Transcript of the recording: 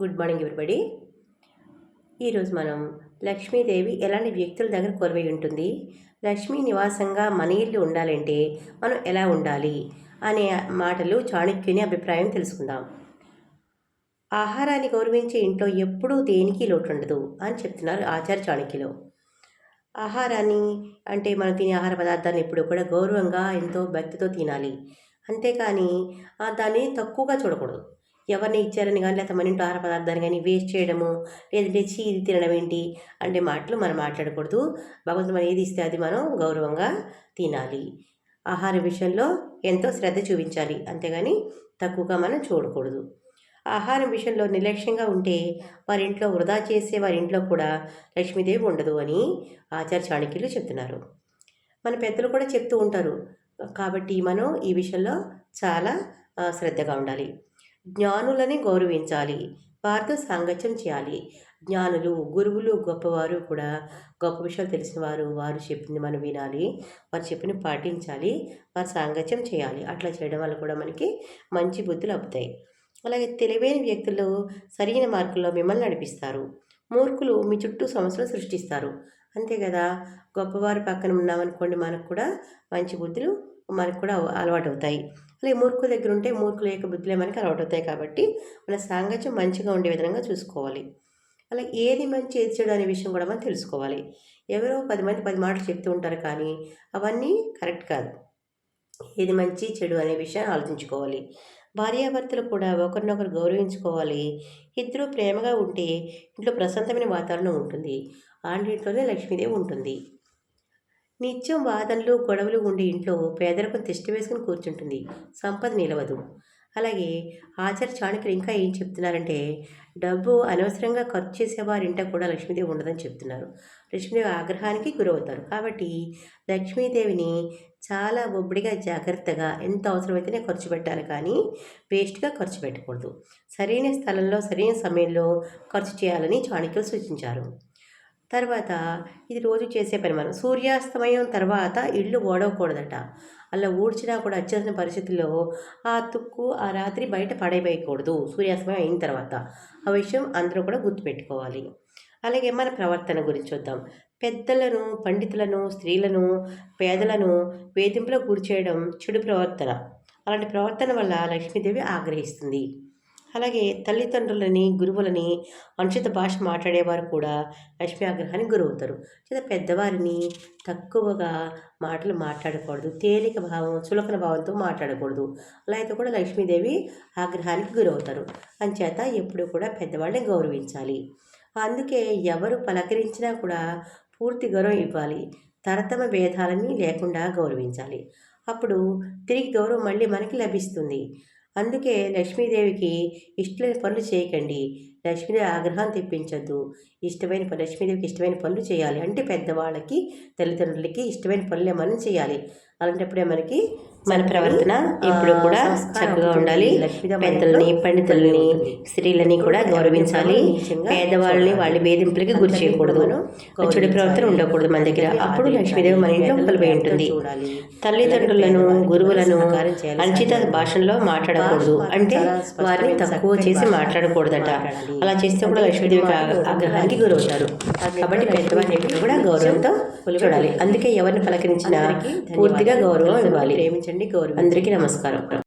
Good morning everybody ఈరోజు మనం లక్ష్మీదేవి ఎలాంటి వ్యక్తుల దగ్గర కొరవై ఉంటుంది? లక్ష్మీ నివాసంగా మన ఇల్లు ఉండాలంటే మనం ఎలా ఉండాలి? అనే మాటలు చాణక్యుని అభిప్రాయం తెలుసుకుందాం. ఆహారాన్ని గౌరవించే ఇంట్లో ఎప్పుడూ దేనికి లోటు ఉండదు అని చెప్తున్నారు ఆచార్య చాణక్యులు. ఆహారాన్ని అంటే మనం తినే ఆహార పదార్థాన్ని ఎప్పుడు కూడా గౌరవంగా ఎంతో భక్తితో తినాలి. అంతేకాని దాన్ని తక్కువగా చూడకూడదు. ఎవరిని ఇచ్చారని కానీ లేకపోతే మన ఇంట్లో ఆహార పదార్థాన్ని కానీ వేస్ట్ చేయడము లేదంటే చీ ఇది తినడం ఏంటి అంటే మాటలు మనం మాట్లాడకూడదు. భగవంతుడు మనం ఏది ఇస్తే అది మనం గౌరవంగా తినాలి. ఆహార విషయంలో ఎంతో శ్రద్ధ చూపించాలి. అంతేగాని తక్కువగా మనం చూడకూడదు. ఆహారం విషయంలో నిర్లక్ష్యంగా ఉంటే వారి ఇంట్లో వృధా చేసే వారి ఇంట్లో కూడా లక్ష్మీదేవి ఉండదు అని ఆచార్య చాణక్యులు చెప్తున్నారు. మన పెద్దలు కూడా చెప్తూ ఉంటారు. కాబట్టి మనం ఈ విషయంలో చాలా శ్రద్ధగా ఉండాలి. జ్ఞానులని గౌరవించాలి వారితో సాంగత్యం చేయాలి. జ్ఞానులు గురువులు గొప్పవారు కూడా గొప్ప విషయాలు తెలిసిన వారు వారు చెప్పింది మనం వినాలి వారు చెప్పిన పాటించాలి వారు సాంగత్యం చేయాలి. అట్లా చేయడం వల్ల కూడా మనకి మంచి బుద్ధులు అవుతాయి. అలాగే తెలివైన వ్యక్తులు సరైన మార్గంలో మిమ్మల్ని నడిపిస్తారు. మూర్ఖులు మీ చుట్టూ సమస్యలు సృష్టిస్తారు. అంతే కదా? గొప్పవారి పక్కన ఉన్నామనుకోండి మనకు కూడా మంచి బుద్ధులు మనకు కూడా అలవాటు అవుతాయి. అలాగే మూర్ఖుల దగ్గర ఉంటే మూర్ఖుల యొక్క బుద్ధులే మనకి అలవాటు అవుతాయి కాబట్టి మన సాంగత్యం మంచిగా ఉండే విధంగా చూసుకోవాలి. అలాగే ఏది మంచి ఏది చెడు అనే విషయం కూడా మనం తెలుసుకోవాలి. ఎవరో పది మంది పది మాటలు చెప్తూ ఉంటారు కానీ అవన్నీ కరెక్ట్ కాదు. ఏది మంచి చెడు అనే విషయాన్ని ఆలోచించుకోవాలి. భార్యాభర్తలు కూడా ఒకరినొకరు గౌరవించుకోవాలి. ఇద్దరు ప్రేమగా ఉంటే ఇంట్లో ప్రశాంతమైన వాతావరణం ఉంటుంది. ఆంటింట్లోనే లక్ష్మీదేవి ఉంటుంది. నిత్యం వాదనలు గొడవలు ఉండే ఇంట్లో పేదరికం తిష్ట వేసుకుని కూర్చుంటుంది. సంపద నిలవదు. అలాగే ఆచార్య చాణక్యులు ఇంకా ఏం చెప్తున్నారంటే డబ్బు అనవసరంగా ఖర్చు చేసేవారి ఇంట కూడా లక్ష్మీదేవి ఉండదని చెప్తున్నారు. లక్ష్మీదేవి ఆగ్రహానికి గురవుతారు. కాబట్టి లక్ష్మీదేవిని చాలా ఒబ్బడిగా జాగ్రత్తగా ఎంత అవసరమైతేనే ఖర్చు పెట్టాలి కానీ వేస్ట్గా ఖర్చు పెట్టకూడదు. సరైన స్థలంలో సరైన సమయంలో ఖర్చు చేయాలని చాణక్యులు సూచించారు. తర్వాత ఇది రోజు చేసే పని మనం. సూర్యాస్తమయం తర్వాత ఇల్లు ఓడవకూడదట. అలా ఊడ్చినా కూడా వచ్చేసిన పరిస్థితుల్లో ఆ తుక్కు ఆ రాత్రి బయట పడేయకూడదు సూర్యాస్తమయం అయిన తర్వాత. ఆ విషయం అందరూ కూడా గుర్తుపెట్టుకోవాలి. అలాగే మన ప్రవర్తన గురించి చూద్దాం. పెద్దలను పండితులను స్త్రీలను పేదలను వేధింపులో గురిచేయడం చెడు ప్రవర్తన. అలాంటి ప్రవర్తన వల్ల లక్ష్మీదేవి ఆగ్రహిస్తుంది. అలాగే తల్లిదండ్రులని గురువులని అనుచిత భాష మాట్లాడేవారు కూడా లక్ష్మీ ఆగ్రహానికి గురవుతారు. లేదా పెద్దవారిని తక్కువగా మాటలు మాట్లాడకూడదు తేలిక భావం చులకన భావంతో మాట్లాడకూడదు. అలా అయితే కూడా లక్ష్మీదేవి ఆగ్రహానికి గురవుతారు. అంచేత ఎప్పుడూ కూడా పెద్దవాళ్ళని గౌరవించాలి. అందుకే ఎవరు పలకరించినా కూడా పూర్తి గౌరవం ఇవ్వాలి. తరతమ భేదాలని లేకుండా గౌరవించాలి. అప్పుడు తిరిగి గౌరవం మళ్ళీ మనకి లభిస్తుంది. అందుకే లక్ష్మీదేవికి ఇష్ట పనులు చేయకండి. లక్ష్మీదేవి ఆగ్రహం తెప్పించొద్దు. ఇష్టమైన పని లక్ష్మీదేవికి ఇష్టమైన పనులు చేయాలి. అంటే పెద్దవాళ్ళకి తల్లిదండ్రులకి ఇష్టమైన పనులే మనం చేయాలి. అలాంటప్పుడే మనకి మన ప్రవర్తన ఎప్పుడు కూడా చక్కగా ఉండాలి. పెద్దల్ని పండితుల్ని స్త్రీలని కూడా గౌరవించాలి. పేదవాళ్ళని వాళ్ళ వేధింపులకి గురి చేయకూడదు. చెడు ప్రవర్తన ఉండకూడదు మన దగ్గర. అప్పుడు లక్ష్మీదేవి మన ఇంట్లో కొలిపోయి ఉంటుంది. తల్లిదండ్రులను గురువులను అనుచిత భాషల్లో మాట్లాడకూడదు. అంటే వారిని తక్కువ చేసి మాట్లాడకూడదట. అలా చేస్తే కూడా లక్ష్మీదేవికి ఆగ- ఆగ్రహానికి గురవుతారు కాబట్టి పెద్దవారిని ఎప్పుడు కూడా గౌరవంతో చూడాలి. అందుకే ఎవరిని పలకరించినా పూర్తిగా గౌరవం ఇవ్వాలి. ప్రేమించండి గౌరవం అందరికీ నమస్కారం.